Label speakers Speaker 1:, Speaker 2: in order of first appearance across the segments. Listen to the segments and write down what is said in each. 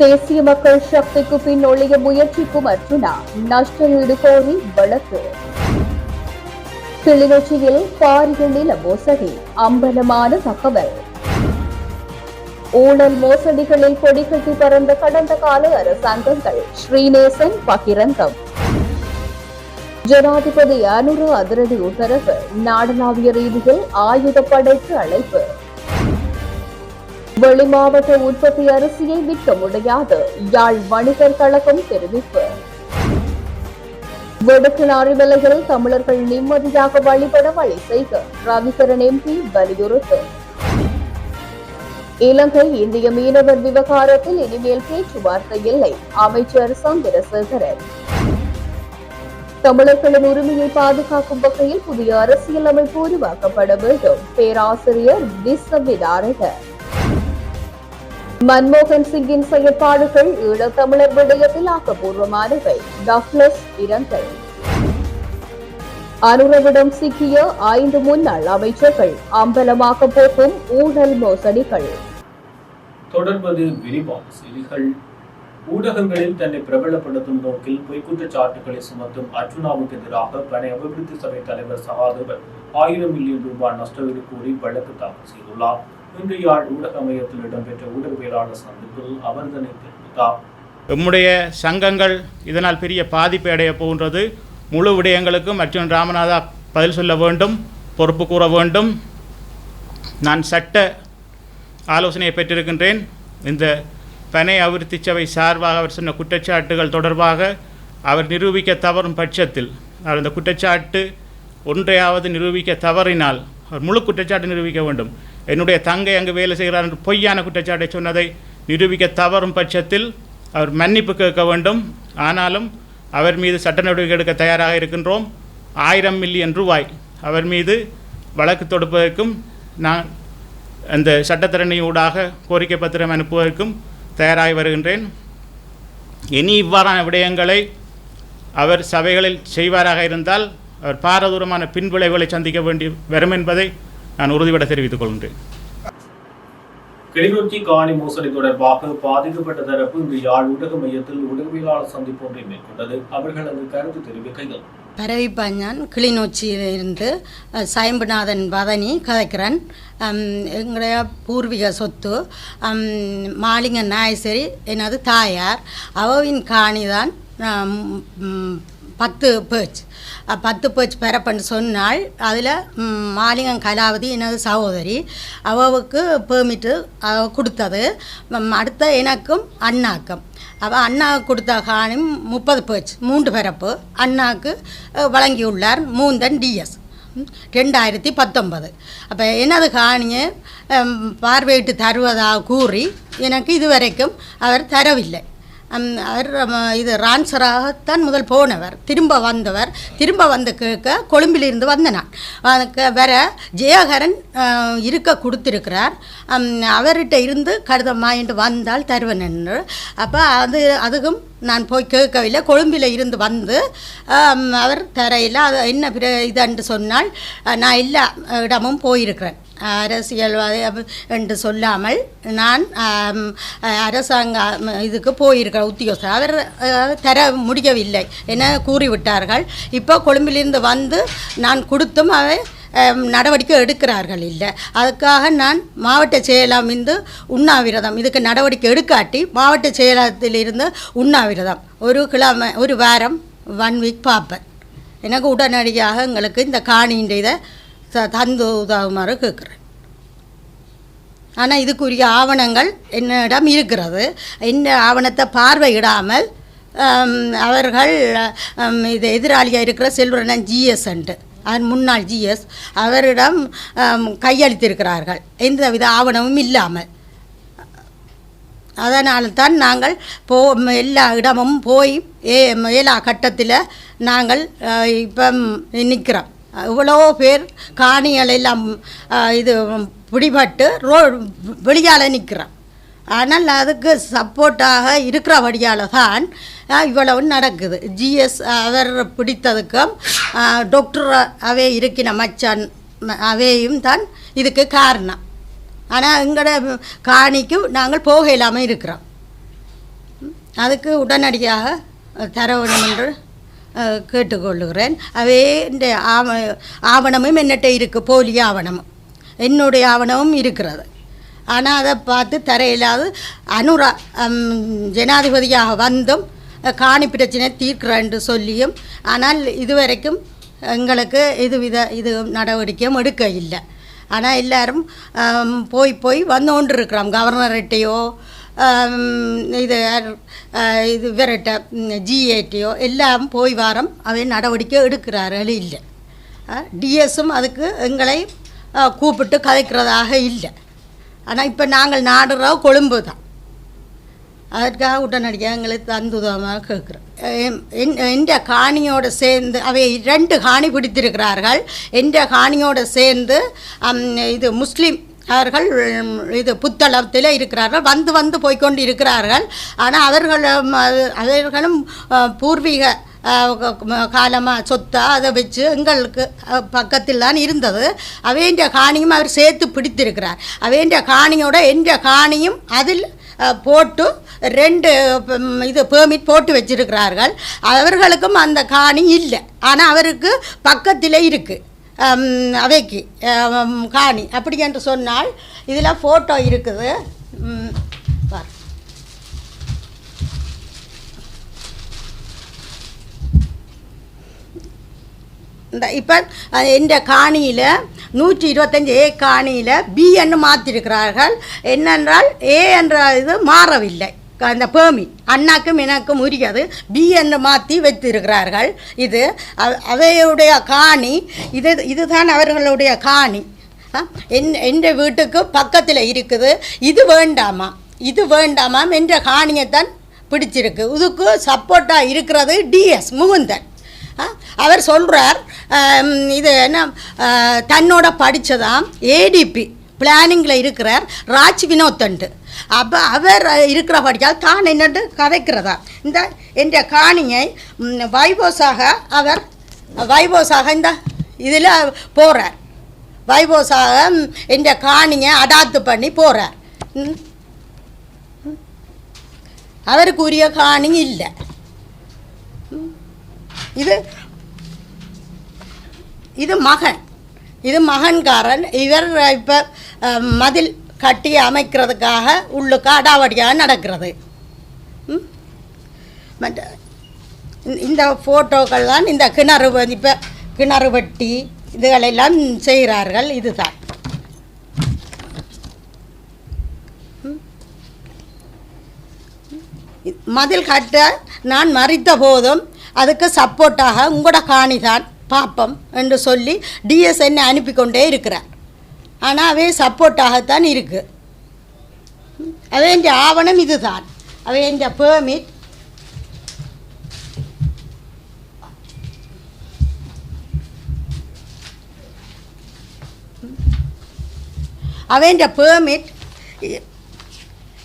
Speaker 1: தேசிய மக்கள் சக்திக்கு பின் ஒழிய முயற்சிக்கும் அர்ஜுனா நஷ்ட ஈடு கோரி வழக்கு. கிளிநொச்சியில் பாரிய நில மோசடி அம்பலமான தகவல். ஊழல் மோசடிகளில் கொடிக்கட்டி பறந்த கடந்த கால அரசாங்கங்கள் ஸ்ரீநேசன் பகிரங்கம். ஜனாதிபதி அனுரு அதிரடி உத்தரவு நாடளாவிய ரீதியில் ஆயுதப்படைக்கு அழைப்பு. வெளிமாவட்ட உற்பத்தி அரிசியை விற்க முடியாது. யாழ் வணிகர் கழகம் தெரிவிப்பு. வடக்கின் விலையில் தமிழர்கள் நிம்மதியாக வழிபட வழி செய்க. ரவிகரன் எம்பி வலியுறுத்து. இலங்கை இந்திய மீனவர் விவகாரத்தில் இனிமேல் பேச்சுவார்த்தை இல்லை. அமைச்சர் சந்திரசேகரன். தமிழர்களின் உரிமையை பாதுகாக்கும் வகையில் புதிய அரசியல் அமைப்பு உருவாக்கப்பட வேண்டும். பேராசிரியர் விஸ்வவிதாரகர் மன்மோகன் சிங்கின் செயற்பாடுகள் ஈழத்தமிழர் விடயத்தில் ஆக்கப்பூர்வமானவை. டாக்லஸ் இரங்கல். அனுரவிடம் சிக்கிய ஐந்து முன்னாள் அமைச்சர்கள் அம்பலமாக போகும் ஊழல் மோசடிகள்.
Speaker 2: தொடர்வது விரிவான செய்திகள். ஊடகங்களில் தன்னை பிரபலப்படுத்தும் நோக்கில் பொய்க்குற்றச்சாட்டுகளை சுமத்தும் அர்ஜுனாவுக்கு எதிராக பனை அபிவிருத்தி சபை தலைவர் சகாதேவன் ஆயிரம் மில்லியன் ரூபாய் நஷ்டவீடு கூறி வழக்கு தாக்கல் செய்துள்ளார். இன்று யாழ் ஊடக மையத்தில் இடம்பெற்ற ஊடகவியலாளர் சந்திப்பில் அவர் இதனை தெரிவித்தார்
Speaker 3: எம்முடைய சங்கங்கள் இதனால் பெரிய பாதிப்பு அடைய போகின்றது. முழு விடயங்களுக்கும் அர்ஜுன் ராமநாதா பதில் சொல்ல வேண்டும் பொறுப்பு கூற வேண்டும். நான் சட்ட ஆலோசனையை பெற்றிருக்கின்றேன். இந்த பனை அபிவிருத்தி சபை சார்பாக அவர் சொன்ன குற்றச்சாட்டுகள் தொடர்பாக அவர் நிரூபிக்க தவறும் பட்சத்தில் அவர் அந்த குற்றச்சாட்டு ஒன்றையாவது நிரூபிக்க தவறினால் அவர் முழு குற்றச்சாட்டு நிரூபிக்க வேண்டும். என்னுடைய தங்கை அங்கு வேலை செய்கிறார் என்று பொய்யான குற்றச்சாட்டை சொன்னதை நிரூபிக்க தவறும் பட்சத்தில் அவர் மன்னிப்பு கேட்க வேண்டும். ஆனாலும் அவர் மீது சட்ட நடவடிக்கை எடுக்க தயாராக இருக்கின்றோம். ஆயிரம் மில்லியன் ரூபாய் அவர் மீது வழக்கு தொடுப்பதற்கும் நான் அந்த சட்டத்திறனையூடாக ஊடாக கோரிக்கை பத்திரம் அனுப்புவதற்கும் தயாராகி வருகின்றேன். இனி இவ்வாறான விடயங்களை அவர் சபைகளில் செய்வாராக இருந்தால் அவர் பாரதூரமான பின்விளைவுகளை சந்திக்க வேண்டி வரும் என்பதை நான் உறுதிபட தெரிவித்துக் கொள்கின்றேன்.
Speaker 2: கிளிநொச்சி காணி மோசடி தொடர்பாக பாதிக்கப்பட்ட தரப்பு இன்று யாழ் ஊடக மையத்தில் ஊடகவியலாளர் சந்திப்பு ஒன்றை மேற்கொண்டது. அவர்கள் அங்கு கருத்து தெரிவிக்கையில்.
Speaker 4: பரவிப்பாஞ்சான் கிளிநொச்சியிலிருந்து அஹ், சாயம்புநாதன் வதனி கதைக்கிறன். எங்களுடைய பூர்வீக சொத்து அம், மாலிங்க நாயசரி எனது தாயார். அவவின் காணிதான் பத்து பேச் பத்து பேச் பெறப்பன்னு சொன்னால் அதில் மாலிங்கம் கலாவதி எனது சகோதரி அவவுக்கு பெர்மிட்டு கொடுத்தது. அடுத்த எனக்கும் அண்ணாக்கும். அவள் அண்ணாவுக்கு கொடுத்த காணும் முப்பது பேச் மூன்று பிறப்பு அண்ணாவுக்கு வழங்கியுள்ளார் மூந்தன் டிஎஸ் ரெண்டாயிரத்தி பத்தொன்பது. அப்போ எனது காணியை பார்வையிட்டு தருவதாக கூறி எனக்கு இதுவரைக்கும் அவர் தரவில்லை. அவர் இது ரான்சராகத்தான் முதல் போனவர். திரும்ப வந்தவர். திரும்ப வந்து கேட்க கொழும்பிலிருந்து வந்த நான் அதுக்கு வர ஜெயகரன் இருக்க கொடுத்துருக்கிறார். அவர்கிட்ட இருந்து கடிதம் வாங்கிட்டு வந்தால் தருவன் என்று. அப்போ அது அதுக்கும் நான் போய் கேட்கவில்லை. கொழும்பில் இருந்து வந்து அவர் தரையில் அது என்ன பிர இதுன்னு சொன்னால் நான் எல்லா இடமும் போயிருக்கிறேன். அரசியல்வாதி என்று சொல்லாமல் நான் அரசாங்க இதுக்கு போயிருக்கிற உத்தியோகஸ்தர். அவர் தர முடியவில்லை என கூறிவிட்டார்கள். இப்போ கொழும்பிலிருந்து வந்து நான் கொடுத்தும் அவர் நடவடிக்கை எடுக்கிறார்கள். இல்லை. அதுக்காக நான் மாவட்ட செயலாம் இருந்து உண்ணாவிரதம். இதுக்கு நடவடிக்கை எடுக்காட்டி மாவட்ட செயலகத்திலிருந்து உண்ணாவிரதம். ஒரு கிழமை ஒரு வாரம் ஒன் வீக் பார்ப்பேன். எனக்கு உடனடியாக எங்களுக்கு இந்த காணின்ற இதை த- தந்து உதவுமாறு கேட்குறேன். ஆனால் இதுக்குரிய ஆவணங்கள் என்னிடம் இருக்கிறது. இந்த ஆவணத்தை பார்வையிடாமல் அவர்கள் இது எதிராளியாக இருக்கிற செல்வரனன் ஜிஎஸ்ன்ட்டு முன்னாள் ஜிஎஸ் அவரிடம் கையளித்திருக்கிறார்கள். எந்தவித ஆவணமும் இல்லாமல். அதனால் தான் நாங்கள் போ எல்லா இடமும் போய் ஏ ஏலா கட்டத்தில் நாங்கள் இப்போ நிற்கிறோம். இவ்வளோ பேர் காணிகள் எல்லாம் இது பிடிபட்டு ரோ வெளியால் நிற்கிறோம். ஆனால் அதுக்கு சப்போர்ட்டாக இருக்கிறபடியால் தான் இவ்வளவு நடக்குது. ஜிஎஸ் அவர் பிடித்ததுக்கும் டாக்டர் அவே இருக்கிற மச்சான் அவையும் தான் இதுக்கு காரணம். ஆனால் எங்களோட காணிக்கு நாங்கள் போக இல்லாமல் இருக்கிறோம். அதுக்கு உடனடியாக தர வேண்டும் என்று கேட்டுக்கொள்ளுகிறேன். அவே இந்த ஆவ ஆவணமும் என்னட்ட இருக்குது போலி ஆவணமும். என்னுடைய ஆவணமும் இருக்கிறது. ஆனால் அதை பார்த்து தரையில்லாது அனுரா ஜனாதிபதியாக வந்தும் காணி பிரச்சனை தீர்க்கிறேன்னு சொல்லியும் ஆனால் இதுவரைக்கும் எங்களுக்கு இது வித இது நடவடிக்கையும் எடுக்க இல்லை ஆனால் எல்லாரும் போய் போய் வந்து கொண்டு இருக்கிறோம் கவர்னர்கிட்டையோ இது இது விரட்ட ஜிஏடியோ எல்லாம் போய் வாரம் அவை நடவடிக்கை எடுக்கிறார்கள் இல்லை. டிஎஸும் அதுக்கு எங்களை கூப்பிட்டு கதைக்கிறதாக இல்லை. ஆனால் இப்போ நாங்கள் நாடுறோம் கொழும்பு தான் அதற்காக உடனடியாக எங்களுக்கு தந்துதமாக கேட்குறோம். எந்த காணியோடு சேர்ந்து அவை ரெண்டு காணி பிடித்திருக்கிறார்கள். எந்த காணியோடு சேர்ந்து இது முஸ்லீம் அவர்கள் இது புத்தளத்தில் இருக்கிறார்கள். வந்து வந்து போய்க்கொண்டு இருக்கிறார்கள் ஆனால் அவர்களும் அவர்களும் பூர்வீக காலமாக சொத்தா அதை வச்சு எங்களுக்கு பக்கத்தில் தான் இருந்தது. அவேண்ட காணியும் அவர் சேர்த்து பிடித்திருக்கிறார். அவேண்ட காணியோட என்ற காணியும் அதில் போட்டு ரெண்டு இது பெர்மிட் போட்டு வச்சிருக்கிறார்கள். அவர்களுக்கும் அந்த காணி இல்லை. ஆனால் அவருக்கு பக்கத்தில் இருக்குது அவைக்கு காணி. அப்படி என்று சொன்னால் இதில் ஃபோட்டோ இருக்குது ம், பார். இந்த இப்போ இந்த காணியில் நூற்றி இருபத்தஞ்சி ஏ காணியில் பி என்று மாற்றிருக்கிறார்கள் என்னென்றால் ஏ என்ற இது மாறவில்லை. அந்த பேமி அண்ணாக்கும் எனக்கும் உரியது. பி என்று மாற்றி வைத்திருக்கிறார்கள். இது அவையுடைய காணி இது இதுதான் அவர்களுடைய காணி. என் என்ற வீட்டுக்கு பக்கத்தில் இருக்குது. இது வேண்டாமா? இது வேண்டாமாம் என்ற காணியைத்தான் பிடிச்சிருக்கு. இதுக்கு சப்போர்ட்டாக இருக்கிறது டிஎஸ் முகுந்தன். அவர் சொல்கிறார் இது என்ன தன்னோட படித்ததாம் ஏடிபி பிளானிங்கில் இருக்கிறார் ராஜ் வினோத்தண்டு அப்போ அவர் இருக்கிற படிக்கால் தான் என்னட்டு கதைக்கிறதா? இந்த என்ற காணியை வைபோஸாக அவர் வைபோஸாக இந்த இதில் போகிறார் வைபோஸாக ம், என்ற காணியை அடாத்து பண்ணி போகிறார் ம். அவருக்கு உரிய காணி இல்லை. இது இது மகன். இது மகன்காரன். இவர் இப்போ மதில் கட்டி அமைக்கிறதுக்காக உள்ளுக்கு அடாவடியாக நடக்கிறது. மற்ற இந்த- இந்த ஃபோட்டோக்கள் தான் இந்த கிணறு இப்போ கிணறு வெட்டி இதுகளெல்லாம் செய்கிறார்கள். இதுதான். மதில் கட்ட நான் மறித்த போதும் அதுக்கு சப்போர்ட்டாக உங்களோட காணிதான் பாப்பம் என்று சொல்லி டிஎஸ்என் அனுப்பி கொண்டே இருக்கிறார். ஆனால் அவை சப்போர்ட்டாகத்தான் இருக்குது அவேண்ட ஆவணம் இதுதான். அவேண்ட பேர்மிட் அவேண்ட பேர்மிட்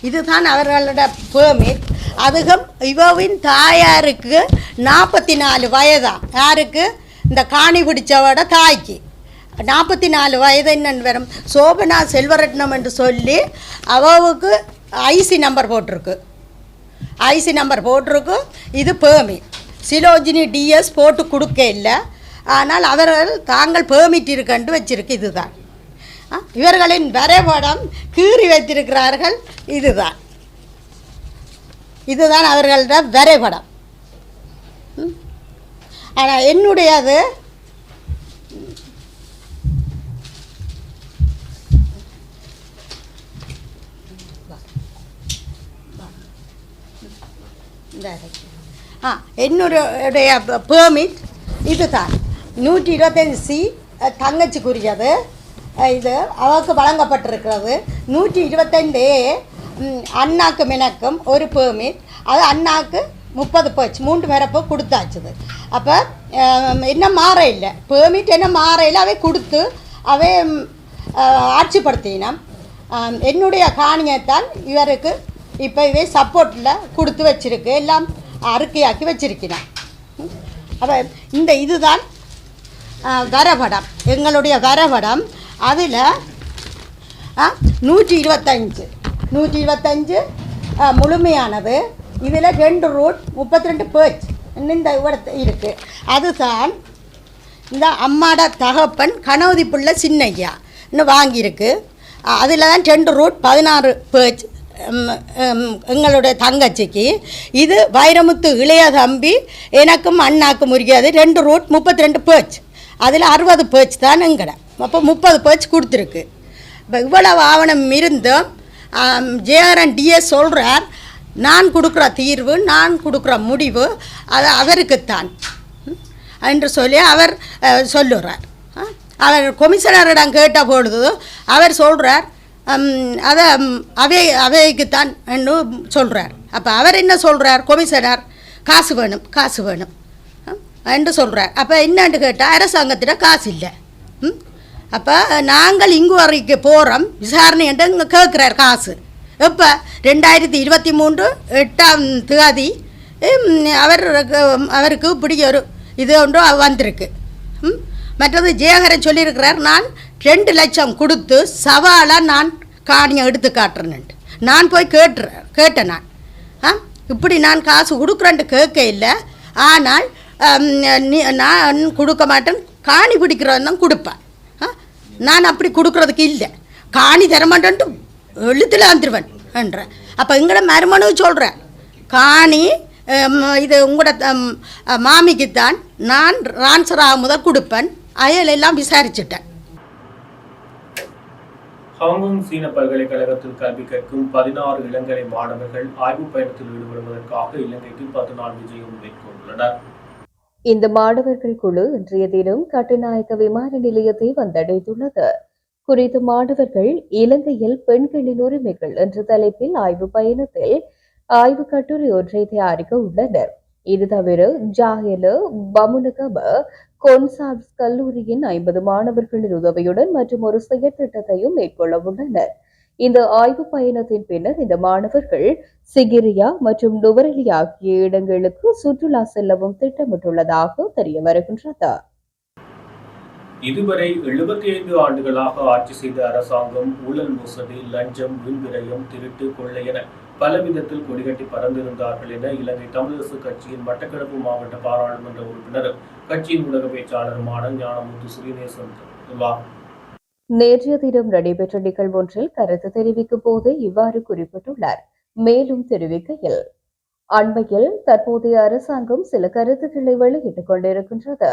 Speaker 4: இதுதான் அவர்களோட பேர்மிட் அதுவும் இவவின் தாயாருக்கு நாற்பத்தி நாலு வயதா? யாருக்கு? இந்த காணி பிடிச்சவோட தாய்க்கு. நாற்பத்தி நாலு வயது என்னன்னு வரும் சோபனா செல்வரட்னம் என்று சொல்லி அவவுக்கு ஐசி நம்பர் போட்டிருக்கு. ஐசி நம்பர் போட்டிருக்கு. இது பேமி சிலோஜினி டிஎஸ் போட்டு கொடுக்க இல்லை. ஆனால் அவர்கள் தாங்கள் பெர்மிட் இருக்கன்று வச்சிருக்கு இதுதான். இவர்களின் வரைபடம் கீறி வைத்திருக்கிறார்கள் இதுதான். இதுதான் அவர்களோட வரைபடம். ஆனால் என்னுடையது? அது ஆ என்னுடைய பெர்மிட் இதுதான். நூற்றி இருபத்தஞ்சு சி தங்கச்சிக்குரியது. இது அவருக்கு வழங்கப்பட்டிருக்கிறது. நூற்றி இருபத்தைந்து ஏ அண்ணாக்கும் எனக்கும் ஒரு பெர்மிட் அது அண்ணாக்கு முப்பது போச்சு மூன்று பேரப்போ கொடுத்தாச்சுது அப்போ என்ன மாற இல்லை. பெர்மிட் என்ன மாற இல்லை அவை கொடுத்து அவை ஆட்சிப்படுத்தினோம். என்னுடைய காணியத்தான் இவருக்கு இப்போ இவை சப்போர்ட்டில் கொடுத்து வச்சிருக்கு. எல்லாம் அறுக்கையாக்கி வச்சிருக்கிறான் அப்போ இந்த இதுதான் வரவடம். எங்களுடைய வரவடம். அதில் நூற்றி இருபத்தஞ்சு. நூற்றி இருபத்தஞ்சு முழுமையானது. இதில் ரெண்டு ரூட் முப்பத்தி ரெண்டு பேஜ் இந்த இவ்வளத்து இருக்குது அதுதான் இந்த அம்மாட தகப்பன் கணவதி பிள்ளை சின்னையா இன்னும் வாங்கியிருக்கு. அதில் தான் ரெண்டு ரூட் பதினாறு பேஜ் எங்களுடைய தங்கச்சிக்கு. இது வைரமுத்து இளைய தம்பி எனக்கும் அண்ணாக்கும் உரியது. ரெண்டு ரூட் முப்பத்தி ரெண்டு பேஜ் அதில் அறுபது பேஜ் தான் எங்கடை. அப்போ முப்பது பேஜ் கொடுத்துருக்கு. இப்போ இவ்வளவு ஆவணம் இருந்தும் ஜேஆர்என் டிஎஸ் சொல்கிறார் நான் கொடுக்குற தீர்வு நான் கொடுக்குற முடிவு அது அவருக்குத்தான். என்று சொல்லி அவர் சொல்லுறார். அவர் கொமிஷனரிடம் கேட்ட பொழுது அவர் சொல்கிறார் அதை அவை அவைக்குத்தான் என்று சொல்கிறார் அப்போ அவர் என்ன சொல்கிறார் கொமிஷனர் காசு வேணும் காசு வேணும். என்று சொல்கிறார் அப்போ என்னன்னு கேட்டால் அரசாங்கத்திட காசு இல்லை. ம்? அப்போ நாங்கள் இங்கு வரைக்கு போகிறோம் விசாரணைன்ட்டு இங்கே கேட்குறார் காசு. எப்போ? ரெண்டாயிரத்தி இருபத்தி மூன்று எட்டாம் தேதி. அவர் அவருக்கு இப்படி ஒரு இது ஒன்று வந்திருக்கு. ம் மற்றது ஜெயகரன் சொல்லியிருக்கிறார் நான் ரெண்டு லட்சம் கொடுத்து சவாலாக நான் காணியை எடுத்து காட்டுறேன்ட்டு நான் போய் கேட்டுறேன் கேட்டேன் நான். ஆ இப்படி நான் காசு கொடுக்குறேன்ட்டு கேட்க இல்லை. ஆனால் நீ நான் கொடுக்க மாட்டேன். காணி பிடிக்கிறவன் தான் கொடுப்பேன். நான் அப்படி கொடுக்குறதுக்கு இல்லை. காணி தரமாட்டேன்ட்டு எழுத்துல வந்துடுவேன் என்றேன் அப்போ எங்கட மருமனு சொல்கிறேன் காணி இது உங்களோட மாமிக்குத்தான் நான் ரான்சரா முதல் கொடுப்பேன். அயலெல்லாம் விசாரிச்சிட்டேன்.
Speaker 2: ஹாங்காங் சீன பல்கலைக்கழகத்தில் கல்வி கற்கும் பதினாறு இளங்கலை மாணவர்கள் ஆய்வுப் பயணத்தில் ஈடுபடுவதற்காக இலங்கைக்கு பத்து நாள் விஜயம் மேற்கொண்டுள்ளனர்.
Speaker 1: இந்த மாணவர்கள் குழு இன்றைய தினம் கட்டுநாயக்க விமான நிலையத்தை வந்தடைந்துள்ளது. குறித்த மாணவர்கள் இலங்கையில் பெண்களின் உரிமைகள் என்ற தலைப்பில் ஆய்வு பயணத்தில் ஆய்வு கட்டுரை ஒன்றை தயாரிக்க உள்ளனர். இது தவிர ஜாஹெல பமுனகப கொன்சாப்ஸ் கல்லூரியின் ஐம்பது மாணவர்களின் உதவியுடன் மற்றும் ஒரு செயற்திட்டத்தையும் மேற்கொள்ள உள்ளனர். இந்த ஆய்வு பயணத்தின் பின்னர் இந்த மாணவர்கள் சிகிரியா மற்றும் நுவரெலி ஆகிய இடங்களுக்கு சுற்றுலா செல்லவும் திட்டமிட்டுள்ளதாக தெரிய வருகின்றது.
Speaker 2: இதுவரை எழுபத்தி ஐந்து ஆண்டுகளாக ஆட்சி செய்த அரசாங்கம் ஊழல் மோசடி லஞ்சம் வீண்விரயம் திருட்டு கொள்ளை என பல விதத்தில் கொடிகட்டி பறந்திருந்தார்கள் என இலங்கை தமிழரசு கட்சியின் மட்டக்களப்பு மாவட்ட பாராளுமன்ற உறுப்பினரும் கட்சியின் ஊடக பேச்சாளருமான ஞானமுத்து ஸ்ரீநேசன்
Speaker 1: நேற்றைய தினம் நடைபெற்ற நிகழ்வொன்றில் கருத்து தெரிவிக்கும் போது இவ்வாறு குறிப்பிட்டுள்ளார். மேலும் தெரிவிக்கையில் அண்மையில் தற்போதைய அரசாங்கம் சில கருத்துக்களை வெளியிட்டுக் கொண்டிருக்கின்றது.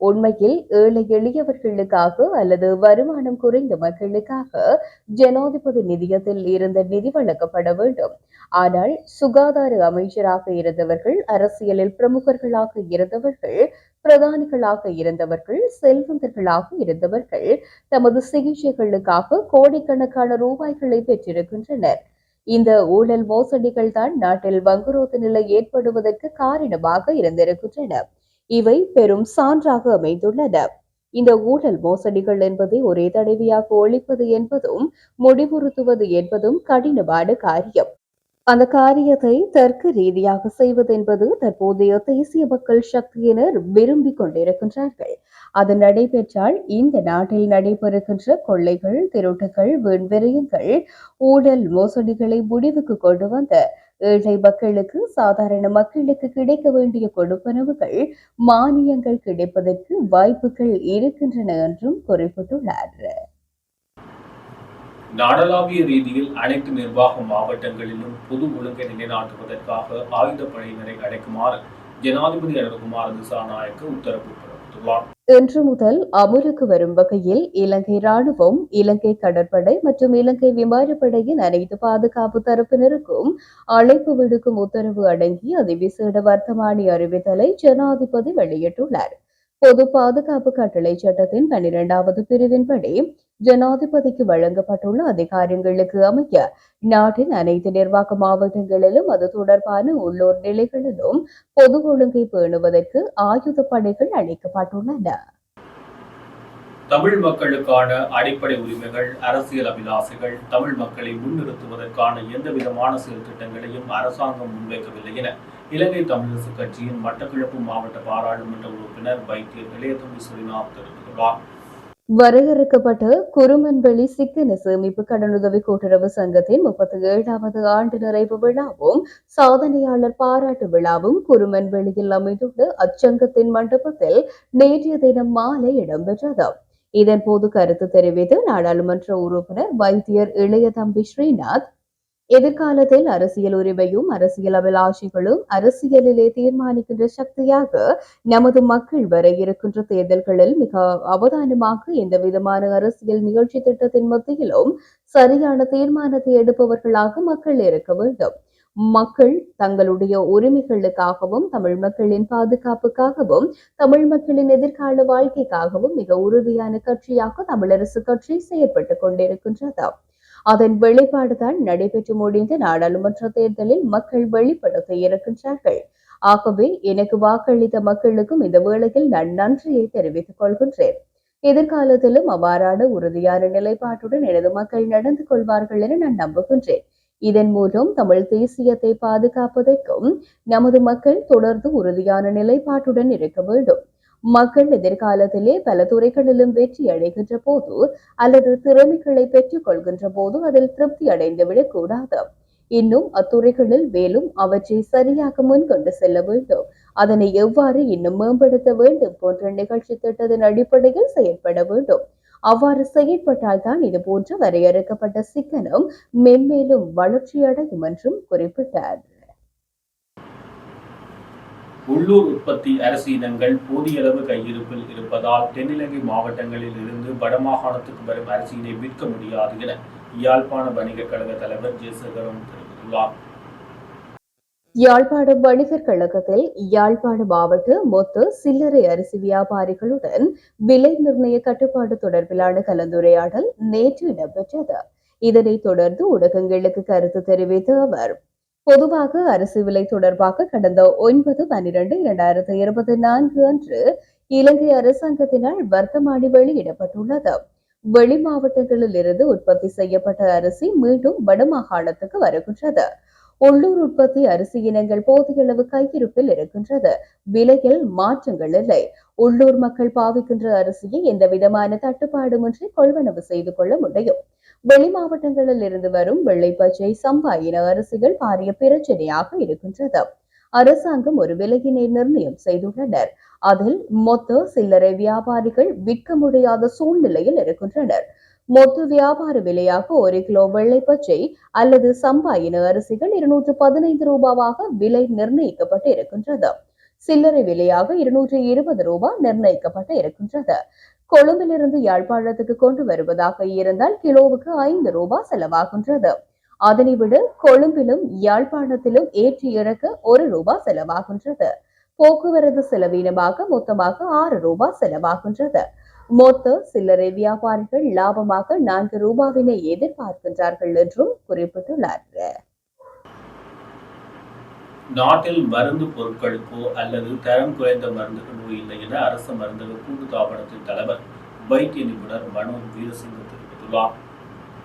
Speaker 1: உண்மையில் ஏழை எளியவர்களுக்காக அல்லது வருமானம் குறைந்த மக்களுக்காக ஜனாதிபதி நிதியத்தில் இருந்த நிதி வழங்கப்பட வேண்டும். ஆனால் சுகாதார அமைச்சராக இருந்தவர்கள் அரசியலில் பிரமுகர்களாக இருந்தவர்கள் பிரதானிகளாக இருந்தவர்கள் செல்வந்தர்களாக இருந்தவர்கள் தமது சிகிச்சைகளுக்காக கோடிக்கணக்கான ரூபாய்களை பெற்றிருக்கின்றனர். இந்த ஊழல் மோசடிகள் தான் நாட்டில் வங்குரோத்த நிலை ஏற்படுவதற்கு காரணமாக இருந்திருக்கின்றன. இவை பெரும் சான்றாக அமைந்துள்ளன. இந்த ஊழல் மோசடிகள் என்பதை ஒரே தடவையாக ஒழிப்பது என்பதும் முடிவுறுத்துவது என்பதும் கடினமான காரியம். அந்த காரியத்தை தர்க்க ரீதியாக செய்வது என்பது தற்போதைய தேசிய மக்கள் சக்தியினர் விரும்பிக் கொண்டிருக்கின்றார்கள். அது நடைபெற்றால் இந்த நாட்டில் நடைபெறுகின்ற கொள்ளைகள் திருட்டுகள் விண்விரயங்கள் ஊழல் மோசடிகளை முடிவுக்கு கொண்டு வந்த ஏழை மக்களுக்கு சாதாரண மக்களுக்கு கிடைக்க வேண்டிய கொடுப்பனவுகள் மானியங்கள் கிடைப்பதற்கு வாய்ப்புகள் இருக்கின்றன என்றும் குறிப்பிட்டுள்ளார்
Speaker 2: நாடளாவிய ரீதியில் அனைத்து நிர்வாக மாவட்டங்களிலும் பொது ஒழுங்கை நிலைநாட்டுவதற்காக ஆயுதப்படையினரை அழைக்குமாறு ஜனாதிபதி அனுகுமார் திசாநாயக்கு உத்தரவு பிறப்பித்துள்ளார்.
Speaker 1: இன்று முதல் அமுலுக்கு வரும் வகையில் இலங்கை ராணுவம் இலங்கை கடற்படை மற்றும் இலங்கை விமானப்படையின் அனைத்து பாதுகாப்பு தரப்பினருக்கும் அழைப்பு விடுக்கும் உத்தரவு அடங்கிய அதிவிசேட வர்த்தமானி அறிவித்தலை ஜனாதிபதி வெளியிட்டுள்ளார். பொது பாதுகாப்பு கட்டளை சட்டத்தின் பன்னிரெண்டாவது பிரிவின்படி ஜனாதிபதிக்கு வழங்கப்பட்டுள்ள அதிகாரங்களுக்கு அமைய நாட்டின் அனைத்து நிர்வாக மாவட்டங்களிலும் அது தொடர்பான உள்ளூர் நிலைகளிலும் பொது ஒழுங்கை பேணுவதற்கு ஆயுத படைகள் அளிக்கப்பட்டுள்ளன.
Speaker 2: தமிழ் மக்களுக்கான அடிப்படை உரிமைகள் அரசியல் அபிலாசைகள் தமிழ் மக்களை முன்னிறுத்துவதற்கான எந்தவிதமான செயல் திட்டங்களையும் அரசாங்கம் முன்வைக்கவில்லை என இலங்கை தமிழரசு கட்சியின் மட்டக்கிழப்பு மாவட்ட பாராளுமன்ற உறுப்பினர் வைத்தியர் இளையதம்பி சுரிநாத் தெரிவித்துள்ளார்.
Speaker 1: வரையறுக்கப்பட்ட குறுமன்வெளி சிக்கன சேமிப்பு கடனுதவி கூட்டுறவு சங்கத்தின் முப்பத்தி ஏழாவது ஆண்டு நிறைவு விழாவும் சாதனையாளர் பாராட்டு விழாவும் குறுமன்வெளியில் அமைந்துள்ள அச்சங்கத்தின் மண்டபத்தில் நேற்றைய தினம் மாலை இடம்பெற்றது. இதன்போது கருத்து தெரிவித்து நாடாளுமன்ற உறுப்பினர் வைத்தியர் இளையதம்பி ஸ்ரீநாத் எதிர்காலத்தில் அரசியல் உரிமையும் அரசியல் அபிலாஷிகளும் அரசியலிலே தீர்மானிக்கின்ற சக்தியாக நமது மக்கள் வர இருக்கின்ற தேர்தல்களில் மிக அவதானமாக எந்த விதமான அரசியல் நிகழ்ச்சி திட்டத்தின் மத்தியிலும் சரியான தீர்மானத்தை எடுப்பவர்களாக மக்கள் இருக்க வேண்டும். மக்கள் தங்களுடைய உரிமைகளுக்காகவும் தமிழ் மக்களின் பாதுகாப்புக்காகவும் தமிழ் மக்களின் எதிர்கால வாழ்க்கைக்காகவும் மிக உறுதியான கட்சியாக தமிழரசு கட்சி செயற்பட்டுக் கொண்டிருக்கின்றது. அதன் வெளிப்பாடுதான் நடைபெற்று முடிந்த நாடாளுமன்ற தேர்தலில் மக்கள் வெளிப்படுத்த இருக்கின்றார்கள். ஆகவே எனக்கு வாக்களித்த மக்களுக்கும் இந்த வேளையில் நான் நன்றியை தெரிவித்துக் கொள்கின்றேன். எதிர்காலத்திலும் அவ்வாறான உறுதியான நிலைப்பாட்டுடன் எனது மக்கள் நடந்து கொள்வார்கள் என நான் நம்புகின்றேன். இதன் மூலம் தமிழ் தேசியத்தை பாதுகாப்பதற்கும் நமது மக்கள் தொடர்ந்து உறுதியான நிலைப்பாட்டுடன் இருக்க வேண்டும். மக்கள் எதிர்காலத்திலே பல துறைகளிலும் வெற்றி அடைகின்ற போது அல்லது திறமைகளை பெற்றுக் கொள்கின்ற போது அதில் திருப்தி அடைந்துவிடக் கூடாது இன்னும் அத்துறைகளில் மேலும் அவற்றை சரியாக முன்கொண்டு செல்ல வேண்டும். அதனை எவ்வாறு இன்னும் மேம்படுத்த வேண்டும் போன்ற நிகழ்ச்சி திட்டத்தின் அடிப்படையில் செயல்பட வேண்டும். அவ்வாறு செயல்பட்டால் தான் இது போன்ற வரையறுக்கப்பட்ட சிக்கனம் மென்மேலும் வளர்ச்சியடையும் என்றும் குறிப்பிட்டார்.
Speaker 2: உள்ளூர் உற்பத்தி அரிசி இனங்கள் போதிய அளவு கையிருப்பில் இருப்பதால் தென்னிலங்கை மாவட்டங்களில் இருந்து வடமாகாணத்துக்கு வரும் அரசியினை மீட்க முடியாது என யாழ்ப்பாண வணிகக் கழக தலைவர் ஜெயசேகரன் தெரிவித்துள்ளார்.
Speaker 1: யாழ்ப்பாணம் வணிகர் கழகத்தில் யாழ்ப்பாண மாவட்ட மொத்த சில்லறை அரிசி வியாபாரிகளுடன் விலை நிர்ணய கட்டுப்பாடு தொடர்பிலான கலந்துரையாடல் நேற்று இடம்பெற்றது. இதனைத் தொடர்ந்து ஊடகங்களுக்கு கருத்து தெரிவித்த அவர் பொதுவாக அரிசி விலை தொடர்பாக கடந்த ஒன்பது பன்னிரண்டு இரண்டாயிரத்தி இருபத்தி நான்கு அன்று இலங்கை அரசாங்கத்தினால் வர்த்தமானி வெளியிடப்பட்டுள்ளது. வெளி மாவட்டங்களில் இருந்து உற்பத்தி செய்யப்பட்ட அரிசி மீண்டும் வடமாகாணத்துக்கு வருகின்றது. உள்ளூர் உற்பத்தி அரிசி இனங்கள் போதிய அளவு கையிருப்பில் இருக்கின்றது. விலையில் மாற்றங்கள் இல்லை. உள்ளூர் மக்கள் பாவிக்கின்ற அரிசியை எந்த விதமான தட்டுப்பாடுமின்றி கொள்வனவு செய்து கொள்ள முடியும். வெளி மாவட்டங்களில் இருந்து வரும் வெள்ளை பச்சை சம்பா இன அரிசிகள் பாரிய பிரச்சனையாக இருக்கின்றது. அரசாங்கம் ஒரு விலையினை நிர்ணயம் செய்துள்ளனர். அதில் மொத்த சில்லறை வியாபாரிகள் விற்க முடியாத சூழ்நிலையில் இருக்கின்றனர். மொத்த வியாபார விலையாக ஒரு கிலோ வெள்ளைப்பச்சை அல்லது சம்பா இன அரிசிகள் இருநூற்று பதினைந்து ரூபாவாக விலை நிர்ணயிக்கப்பட்டு இருக்கின்றது சில்லறை விலையாக இருநூற்று இருபது ரூபாய் நிர்ணயிக்கப்பட்டு இருக்கின்றது கொழும்பிலிருந்து யாழ்ப்பாணத்துக்கு கொண்டு வருவதாக இருந்தால் கிலோவுக்கு ஐந்து ரூபாய் செலவாகின்றது. அதனை விட கொழும்பிலும் யாழ்ப்பாணத்திலும் ஏற்றி இறக்க ஒரு ரூபாய் செலவாகின்றது. போக்குவரத்து செலவீனமாக மொத்தமாக ஆறு ரூபாய் செலவாகின்றது. மொத்த சில்லறை வியாபாரிகள் லாபமாக நான்கு ரூபாவினை எதிர்பார்க்கின்றார்கள் என்றும் குறிப்பிட்டுள்ளார்.
Speaker 2: நாட்டில் மருந்து பொருட்களுக்கோ அல்லது தரம் குறைந்த மருந்துகளோ இல்லை என அரசு மருந்தக கூட்டுத்தாபனத்தின் தலைவர் வைத்திய நிபுணர் மனோஜ் வீரசிங்க தெரிவித்துள்ளார்.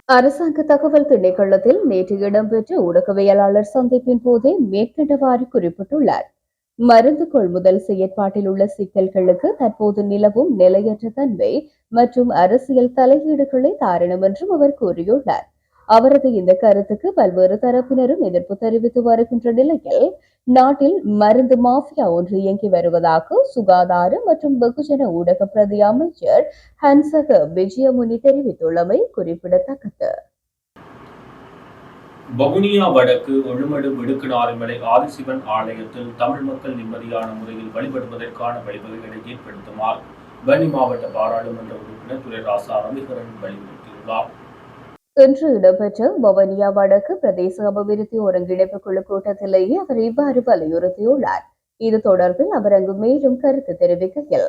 Speaker 1: அரசாங்க தகவல் திணைக்களத்தில் நேற்று இடம்பெற்ற ஊடகவியலாளர் சந்திப்பின் போதே மேற்கண்டவாறு குறிப்பிட்டுள்ளார். மருந்து கொள்முதல் செயற்பாட்டில் உள்ள சிக்கல்களுக்கு தற்போது நிலவும் நிலையற்ற தன்மை மற்றும் அரசியல் தலையீடுகளே காரணம் என்றும் அவர் கூறியுள்ளார். அவரது இந்த கருத்துக்கு பல்வேறு தரப்பினரும் எதிர்ப்பு தெரிவித்து வருகின்ற நிலையில் நாட்டில் மருந்து மாஃபியா ஒன்று இயங்கி வருவதாக சுகாதார மற்றும் வெகுஜன ஊடக பிரதி அமைச்சர் ஹன்சக விஜயமுனி தெரிவித்துள்ளமை குறிப்பிடத்தக்கது.
Speaker 2: வவுனியா வடக்கு ஒழுமடு விடுக்குநாரிமலை ஆதிசிவன் ஆலயத்தில் தமிழ் மக்கள் நிம்மதியான முறையில் வழிபடுவதற்கான வழிவகைகளை ஏற்படுத்துமாறு வன்னி மாவட்ட பாராளுமன்ற உறுப்பினர் துரைராசா ரவிகரன் வலியுறுத்தியுள்ளார்.
Speaker 1: இன்று இடம்பெற்ற வவனியா வடக்கு பிரதேச அபிவிருத்தி ஒருங்கிணைப்பு குழு கூட்டத்திலேயே அவர் இவ்வாறு வலியுறுத்தியுள்ளார். இது தொடர்பில் அவர் அங்கு மேலும் கருத்து தெரிவிக்கையில்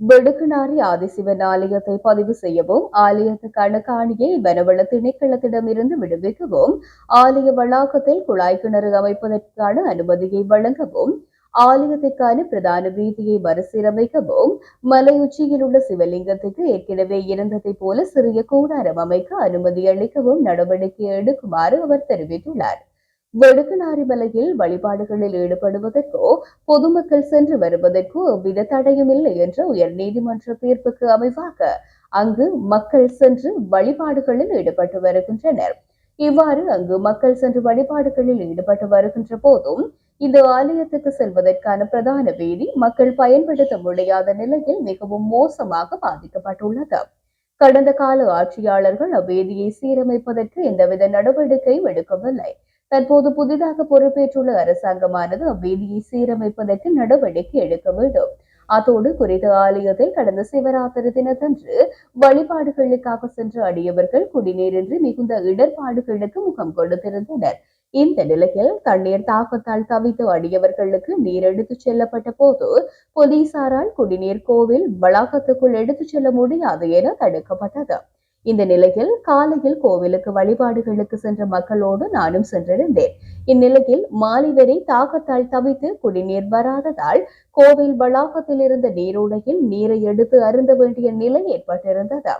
Speaker 1: வெடுக்குநாரி ஆதிசிவன் ஆலயத்தை பதிவு செய்யவும் ஆலயத்துக்கான காணியை வனவள திணைக்களத்திடமிருந்து விடுவிக்கவும் ஆலய வளாகத்தில் குழாய் கிணறு அமைப்பதற்கான அனுமதியை வழங்கவும் ஆலயத்திற்கான பிரதான வீதியை மறுசீரமைக்கவும் மலையுச்சியில் உள்ள சிவலிங்கத்துக்கு ஏற்கனவே இருந்ததை போல சிறிய கூடாரம் அமைக்க அனுமதி அளிக்கவும் நடவடிக்கை எடுக்குமாறு அவர் தெரிவித்துள்ளார். வெடுக்குநாரி மலையில் வழிபாடுகளில் ஈடுபடுவதற்கோ பொதுமக்கள் சென்று வருவதற்கோ எவ்வித தடையும் இல்லை என்ற உயர் நீதிமன்ற தீர்ப்புக்கு அமைவாக அங்கு மக்கள் சென்று வழிபாடுகளில் ஈடுபட்டு வருகின்றனர். இவ்வாறு அங்கு மக்கள் சென்று வழிபாடுகளில் ஈடுபட்டு வருகின்ற போதும் இந்த ஆலயத்துக்கு செல்வதற்கான பிரதான வீதி மக்கள் பயன்படுத்த முடியாத நிலையில் மிகவும் மோசமாக பாதிக்கப்பட்டுள்ளது. கடந்த கால ஆட்சியாளர்கள் அவ்வேதியை சீரமைப்பதற்கு எந்தவித நடவடிக்கையும் எடுக்கவில்லை. தற்போது புதிதாக பொறுப்பேற்றுள்ள அரசாங்கமானது அவ்வேதியை சீரமைப்பதற்கு நடவடிக்கை எடுக்க வேண்டும். அத்தோடு குறித்த ஆலயத்தில் கடந்த சிவராத்திரி தினத்தன்று வழிபாடுகளுக்காக சென்ற அடியவர்கள் குடிநீரின்றி மிகுந்த இடர்பாடுகளுக்கு முகம் கொடுத்திருந்தனர். இந்த நிலையில் தண்ணீர் தாக்கத்தால் தவித்து அடியவர்களுக்கு நீர் எடுத்துச் செல்லப்பட்ட போது போலீசாரால் குடிநீர் கோவில் வளாகத்துக்குள் எடுத்துச் செல்ல முடியாது என தடுக்கப்பட்டது. இந்த நிலையில் காலையில் கோவிலுக்கு வழிபாடுகளுக்கு சென்ற மக்களோடு நானும் சென்றிருந்தேன். இந்நிலையில் மாலை வரை தாகத்தால் தவித்து குடிநீர் வராததால் கோவில் வளாகத்தில் இருந்த நீரோடையில் நீரை எடுத்து அருந்த வேண்டிய நிலை ஏற்பட்டிருந்தது.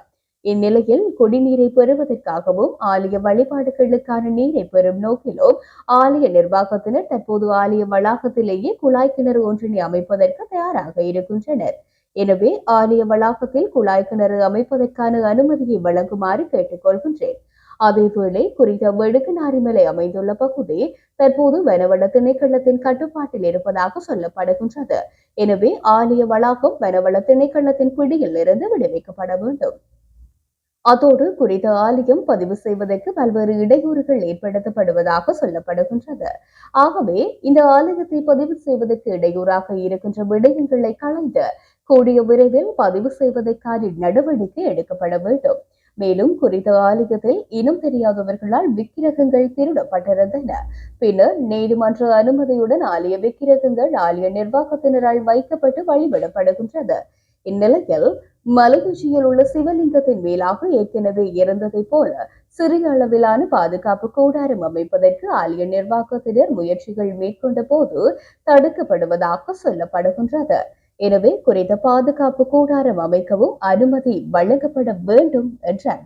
Speaker 1: இந்நிலையில் குடிநீரை பெறுவதற்காகவும் ஆலய வழிபாடுகளுக்கான நீரை பெறும் நோக்கிலும் ஆலய நிர்வாகத்தினர் தற்போது ஆலய வளாகத்திலேயே குழாய் கிணறு ஒன்றினை அமைப்பதற்கு தயாராக இருக்கின்றனர். எனவே ஆலய வளாகத்தில் குழாய் கிணறு அமைப்பதற்கான அனுமதியை வழங்குமாறு கேட்டுக்கொள்கின்றேன். அதேவேளை குறித்த வெடுக்கு நாரிமலை அமைந்துள்ள பகுதி தற்போது வனவள திணைக்களத்தின் கட்டுப்பாட்டில் இருப்பதாக சொல்லப்படுகின்றது. எனவே ஆலய வளாகம் வனவள திணைக்களத்தின் பிடியில் இருந்து விடுவிக்கப்பட வேண்டும். அதோடு குறித்த ஆலயம் பதிவு செய்வதற்கு பல்வேறு இடையூறுகள் ஏற்படுத்தப்படுவதாக சொல்லப்படுகின்றது. ஆகவே இந்த ஆலயத்தை பதிவு செய்வதற்கு இடையூறாக இருக்கின்ற விடயங்களை களைந்து கூடிய விரைவில் பதிவு செய்வதற்கான நடவடிக்கை எடுக்கப்பட வேண்டும். மேலும் குறித்த ஆலயத்தில் இனம் தெரியாதவர்களால் விக்கிரகங்கள் திருடப்பட்டிருந்தன. பின்னர் நீதிமன்ற அனுமதியுடன் ஆலய விக்கிரகங்கள் ஆலய நிர்வாகத்தினரால் வைக்கப்பட்டு வழிபடப்படுகின்றது. இந்நிலையில் மலையுச்சியில் உள்ள சிவலிங்கத்தின் மேலாக ஏற்கனவே இருந்ததைப் போல சிறிய அளவிலான பாதுகாப்பு கூடாரம் அமைப்பதற்கு ஆலய நிர்வாகத்தினர் முயற்சிகள் மேற்கொண்ட போது தடுக்கப்படுவதாக சொல்லப்படுகின்றது. எனவே குறித்த பாதுகாப்பு கூடாரம் அமைக்கவும் அனுமதி வழங்கப்பட வேண்டும் என்றார்.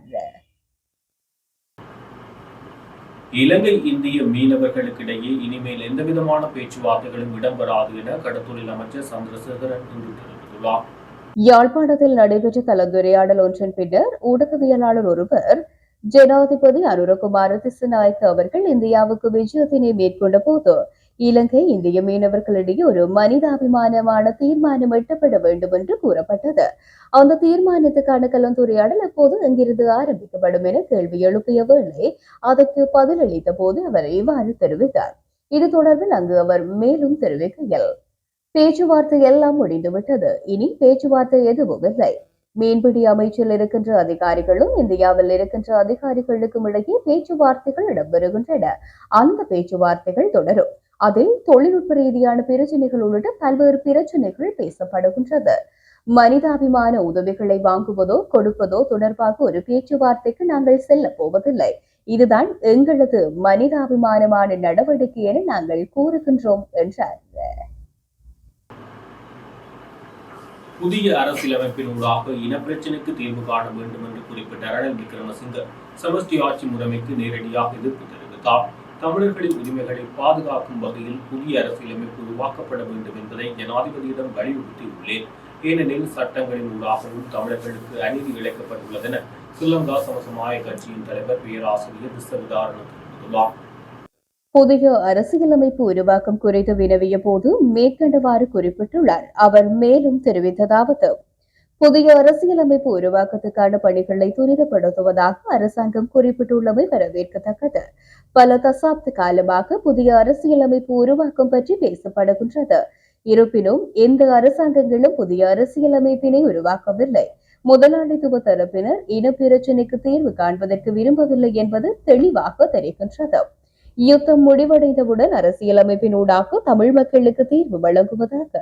Speaker 2: இலங்கை இந்திய மீனவர்களுக்கிடையே இனிமேல் எந்தவிதமான பேச்சுவார்த்தைகளும் இடம்பெறாது என கடத்தொழில் அமைச்சர் சந்திரசேகரன் இன்று தெரிவித்துள்ளார்.
Speaker 1: யாழ்ப்பாணத்தில் நடைபெற்ற கலந்துரையாடல் ஒன்றின் பின்னர் ஊடகவியலாளர் ஒருவர் ஜனாதிபதி அனுரகுமார திசுநாயக்க அவர்கள் இந்தியாவுக்கு விஜயத்தினை மேற்கொண்ட போது இலங்கை இந்திய மீனவர்களிடையே ஒரு மனிதாபிமானமான தீர்மானம் எட்டப்பட வேண்டும் என்று கூறப்பட்டது. அந்த தீர்மானத்துக்கான கலந்துரையாடல் அப்போது அங்கிருந்து ஆரம்பிக்கப்படும் என கேள்வி எழுப்பிய வேளை அதற்கு பதிலளித்த போது அவர் இவ்வாறு தெரிவித்தார். இது தொடர்பில் அங்கு அவர் மேலும் தெரிவிக்கையில் பேச்சுவார்த்தை எல்லாம் முடிந்துவிட்டது. இனி பேச்சுவார்த்தை எதுவும் இல்லை. மீன்பிடி அமைச்சில் இருக்கின்ற அதிகாரிகளும் இந்தியாவில் இருக்கின்ற அதிகாரிகளுக்கும் இடையே பேச்சுவார்த்தைகள் இடம்பெறுகின்றன. அந்த பேச்சுவார்த்தைகள் தொடரும். அதில் தொழில்நுட்ப ரீதியான பிரச்சனைகள் உள்ளிட்ட பல்வேறு பிரச்சனைகள் பேசப்படுகின்றது. மனிதாபிமான உதவிகளை வாங்குவதோ கொடுப்பதோ தொடர்பாக ஒரு பேச்சுவார்த்தைக்கு நாங்கள் செல்ல போவதில்லை. இதுதான் எங்களது மனிதாபிமானமான நடவடிக்கை என நாங்கள் கூறுகின்றோம் என்றார்.
Speaker 2: புதிய அரசியலமைப்பின் ஊடாக இனப்பிரச்சினைக்கு தீர்வு காண வேண்டும் என்று குறிப்பிட்ட ரணில் விக்ரமசிங்க சமஷ்டி ஆட்சி முறைமைக்கு நேரடியாக எதிர்ப்பு தெரிவித்தார். தமிழர்களின் உரிமைகளை பாதுகாக்கும் வகையில் புதிய அரசியலமைப்பு உருவாக்கப்பட வேண்டும் என்பதை ஜனாதிபதியிடம் வலியுறுத்தியுள்ளேன். ஏனெனில் சட்டங்களின் ஊடாகவும் தமிழர்களுக்கு அநீதி இழைக்கப்பட்டுள்ளதென ஸ்ரீலங்கா சமசமாய கட்சியின் தலைவர் பேராசிரியர் விஸ்வவிதாரணம் தெரிவித்துள்ளார்.
Speaker 1: புதிய அரசியலமைப்பு உருவாக்கம் குறித்து வினவிய போது மேற்கண்டவாறு குறிப்பிட்டுள்ளார். அவர் மேலும் தெரிவித்ததாவது புதிய அரசியலமைப்பு உருவாக்கத்துக்கான பணிகளை துரிதப்படுத்துவதாக அரசாங்கம் குறிப்பிட்டுள்ளமை வரவேற்கத்தக்கது. பல தசாப்த காலமாக புதிய அரசியலமைப்பு உருவாக்கம் பற்றி பேசப்படுகின்றது. இருப்பினும் எந்த அரசாங்கங்களும் புதிய அரசியலமைப்பினை உருவாக்கவில்லை. முதலாளித்துவ தரப்பினர் இன பிரச்சினைக்கு தீர்வு காண்பதற்கு விரும்பவில்லை என்பது தெளிவாக தெரிகின்றது. யுத்தம் முடிவடைந்தவுடன் அரசியலமைப்பினூடாக தமிழ் மக்களுக்கு தீர்வு வழங்குவதாக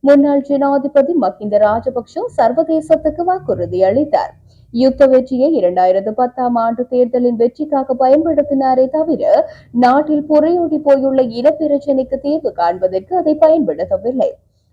Speaker 1: முன்னாள் ஜனாதிபதி மஹிந்த ராஜபக்ஷ சர்வதேசத்துக்கு வாக்குறுதி அளித்தார். யுத்த வெற்றியை இரண்டாயிரத்து பத்தாம் ஆண்டு தேர்தலின் வெற்றிக்காக பயன்படுத்தினாரே தவிர நாட்டில் புறையோடி போயுள்ள இனப்பிரச்சினைக்கு தீர்வு காண்பதற்கு அதை பயன்படுத்தவில்லை.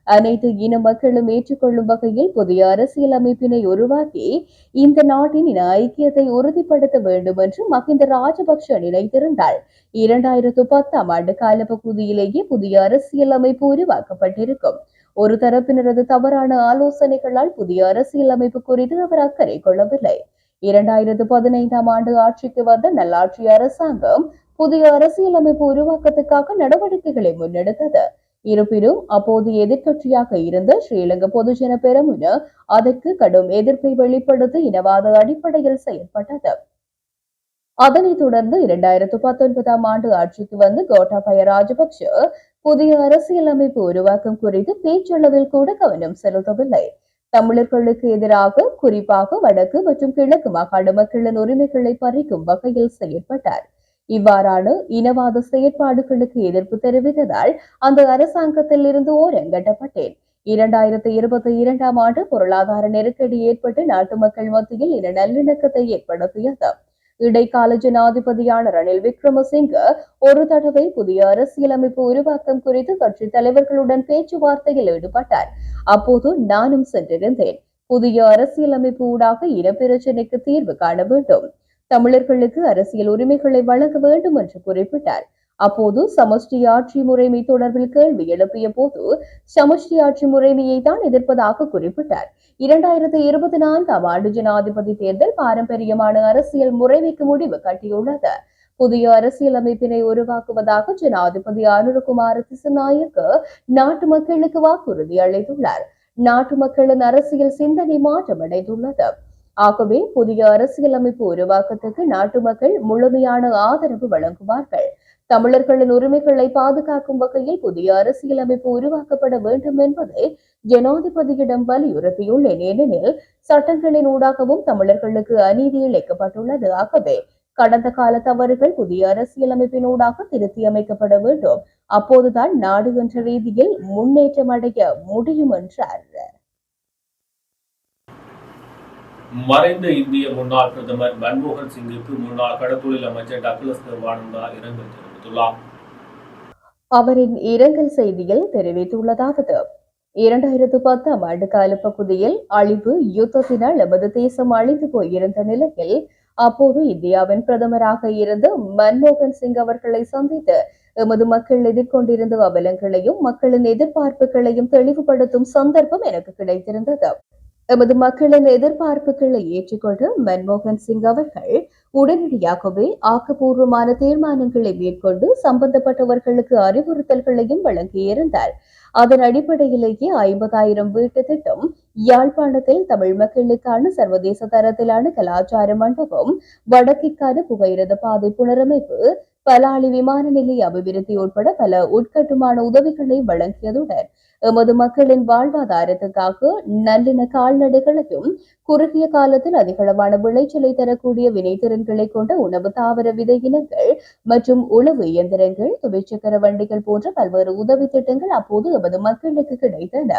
Speaker 1: அனைத்து இன மக்களும் ஏற்றுக்கொள்ளும் வகையில் புதிய அரசியலமைப்பினை உருவாக்கி இந்த நாட்டின் இன ஐக்கியத்தை உறுதிப்படுத்த வேண்டும் என்று மஹிந்த ராஜபக்ஷ நினைத்திருந்தால் இரண்டாயிரத்து பத்தாம் ஆண்டு காலப்பகுதியிலேயே புதிய அரசியல் அமைப்பு உருவாக்கப்பட்டிருக்கும். ஒரு தரப்பினரது தவறான ஆலோசனைகளால் புதிய அரசியலமைப்பு குறித்து அவர் அக்கறை கொள்ளவில்லை. இரண்டாயிரத்து பதினைந்தாம் ஆண்டு ஆட்சிக்கு வந்த நல்லாட்சி அரசாங்கம் புதிய அரசியலமைப்பு உருவாக்கத்துக்காக நடவடிக்கைகளை முன்னெடுத்தது. இருப்பினும் அப்போது எதிர்க்கட்சியாக இருந்த ஸ்ரீலங்கா பொதுஜன பெரமுன அதற்கு கடும் எதிர்ப்பை வெளிப்படுத்தி இனவாத அடிப்படையில் செயல்பட்டது அதனைத் தொடர்ந்து இரண்டாயிரத்து பத்தொன்பதாம் ஆண்டு ஆட்சிக்கு வந்து கோட்டாபய ராஜபக்ஷ புதிய அரசியலமைப்பு உருவாக்கம் குறித்து பேச்சளவில் கூட கவனம் செலுத்தவில்லை. தமிழர்களுக்கு எதிராக குறிப்பாக வடக்கு மற்றும் கிழக்கு மாகாண மக்களின் உரிமைகளை பறிக்கும் வகையில் செயற்பட்டார். இவ்வாறான இனவாத செயற்பாடுகளுக்கு எதிர்ப்பு தெரிவித்ததால் அந்த அரசாங்கத்தில் இருந்து ஓரங்கட்டப்பட்டேன் இரண்டாயிரத்தி இருபத்தி இரண்டாம் ஆண்டு பொருளாதார நெருக்கடி ஏற்பட்டு நாட்டு மக்கள் மத்தியில் இன நல்லிணக்கத்தை ஏற்படுத்தியது. இடைக்கால ஜனாதிபதியான ரணில் விக்ரமசிங்க ஒரு தடவை புதிய அரசியலமைப்பு உருவாக்கம் குறித்து கட்சி தலைவர்களுடன் பேச்சுவார்த்தையில் ஈடுபட்டார். அப்போது நானும் சென்றிருந்தேன். புதிய அரசியலமைப்பு ஊடாக இனப்பிரச்சினைக்கு தீர்வு காண வேண்டும். தமிழர்களுக்கு அரசியல் உரிமைகளை வழங்க வேண்டும் என்று குறிப்பிட்டார். அப்போது சமஷ்டி ஆட்சி முறைமை தொடர்பில் கேள்வி எழுப்பிய போது சமஷ்டி ஆட்சி முறைமையை தான் எதிர்ப்பதாக குறிப்பிட்டார். இரண்டாயிரத்தி இருபத்தி நான்காம் ஆண்டு ஜனாதிபதி தேர்தல் பாரம்பரியமான அரசியல் முறைமைக்கு முடிவு கட்டியுள்ளது. புதிய அரசியலமைப்பினை உருவாக்குவதாக ஜனாதிபதி அனுரகுமார் திசுநாயக்கு நாட்டு மக்களுக்கு வாக்குறுதி அளித்துள்ளார். நாட்டு மக்களின் அரசியல் சிந்தனை மாற்றமடைந்துள்ளது. ஆகவே புதிய அரசியலமைப்பு உருவாக்கத்துக்கு நாட்டு மக்கள் முழுமையான ஆதரவு வழங்குவார்கள். தமிழர்களின் உரிமைகளை பாதுகாக்கும் வகையில் புதிய அரசியலமைப்பு உருவாக்கப்பட வேண்டும் என்பதை ஜனாதிபதியிடம் வலியுறுத்தியுள்ளேன். ஏனெனில் சட்டங்களின் ஊடாகவும் தமிழர்களுக்கு அநீதி இழைக்கப்பட்டுள்ளது. ஆகவே கடந்த கால தவறுகள் புதிய அரசியலமைப்பின் ஊடாக திருத்தி அமைக்கப்பட வேண்டும். அப்போதுதான் நாடு என்ற ரீதியில் முன்னேற்றம் அடைய முடியும் என்றார்.
Speaker 2: மறைந்த இந்திய முன்னாள் பிரதமர் மன்மோகன் சிங்குக்கு முன்னாள் கடத்தொழில் அமைச்சர் டக்ளஸ் தேவானந்தா இரங்கல் தெரிவித்துள்ளார்.
Speaker 1: அவரின் இரங்கல் செய்தியில் தெரிவித்துள்ளதாவது இரண்டாயிரத்து பத்தாம் ஆண்டு கால பகுதியில் அழிவு யுத்தத்தினால் நமது தேசம் அழிந்து போயிருந்த நிலையில் அப்போது இந்தியாவின் பிரதமராக இருந்த மன்மோகன் சிங் அவர்களை சந்தித்து எமது மக்கள் எதிர்கொண்டிருந்த அவலங்களையும் மக்களின் எதிர்பார்ப்புகளையும் தெளிவுபடுத்தும் சந்தர்ப்பம் எனக்கு கிடைத்திருந்தது. எமது மக்களின் எதிர்பார்ப்புகளை ஏற்றுக்கொண்டு மன்மோகன் சிங் அவர்கள் உடனடியாகவே ஆக்கப்பூர்வமான தீர்மானங்களை மேற்கொண்டு சம்பந்தப்பட்டவர்களுக்கு அறிவுறுத்தல்களையும் வழங்கியிருந்தார் அதன் அடிப்படையிலேயே ஐம்பதாயிரம் வீட்டு திட்டம் யாழ்ப்பாணத்தில் தமிழ் மக்களுக்கான சர்வதேச தரத்திலான கலாச்சார மண்டபம் வடக்கிற்கான புகையிரத பாதை புனரமைப்பு பலாளி விமான நிலைய அபிவிருத்தி உட்பட பல உட்கட்டுமான உதவிகளை வழங்கியதுடன் எமது மக்களின் வாழ்வாதாரத்துக்காக நல்லின கால்நடைகளையும் குறுகிய காலத்தில் அதிகளவான விளைச்சலை தரக்கூடிய வினைத்திறன்களை கொண்ட உணவு தாவர விதை இனங்கள் மற்றும் உழவு இயந்திரங்கள் துவைச்சக்கர வண்டிகள் போன்ற பல்வேறு உதவி திட்டங்கள் அப்போது எமது மக்களுக்கு கிடைத்தன.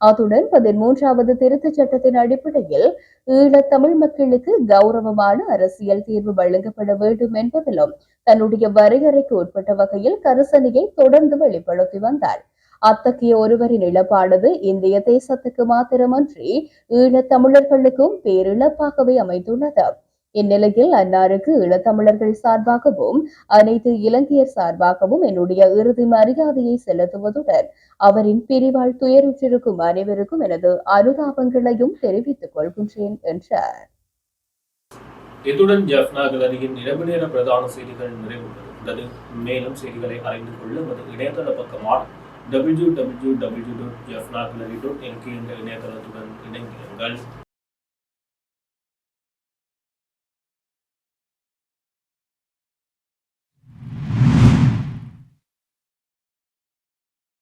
Speaker 1: அத்துடன் பதிமூன்றாவது திருத்தச் சட்டத்தின் அடிப்படையில் ஈழத் தமிழ் மக்களுக்கு கௌரவமான அரசியல் தீர்வு வழங்கப்பட வேண்டும் என்பதிலும் தன்னுடைய வரையறைக்கு உட்பட்ட வகையில் கரிசனையை தொடர்ந்து வெளிப்படுத்தி வந்தார். அத்தகைய ஒருவரின் இழப்பானது இந்திய தேசத்துக்கு மாத்திரமன்றி ஈழத்தமிழர்களுக்கும் பேரிழப்பாகவே அமைந்துள்ளது. இந்நிலையில் அன்னாருக்கு ஈழத்தமிழர்கள் சார்பாகவும் அனைத்து இலங்கையர் சார்பாகவும் என்னுடைய இறுதி மரியாதையை செலுத்துவதுடன் அவரின் பிரிவால் துயருற்றிருக்கும் அனைவருக்கும் எனது அனுதாபங்களையும் தெரிவித்துக் கொள்கின்றேன் என்றார்.
Speaker 2: இத்துடன் ஜெஃப்னா கலரியின் இரவு நேர பிரதான செய்திகள் நிறைவு பெறுகின்றது மேலும் செய்திகளை அறிந்து கொள்ள இணையதள பக்கமான W W W dot Jaffna gallery dot N K என்ற இணையதளத்துடன் இணைந்திருங்கள்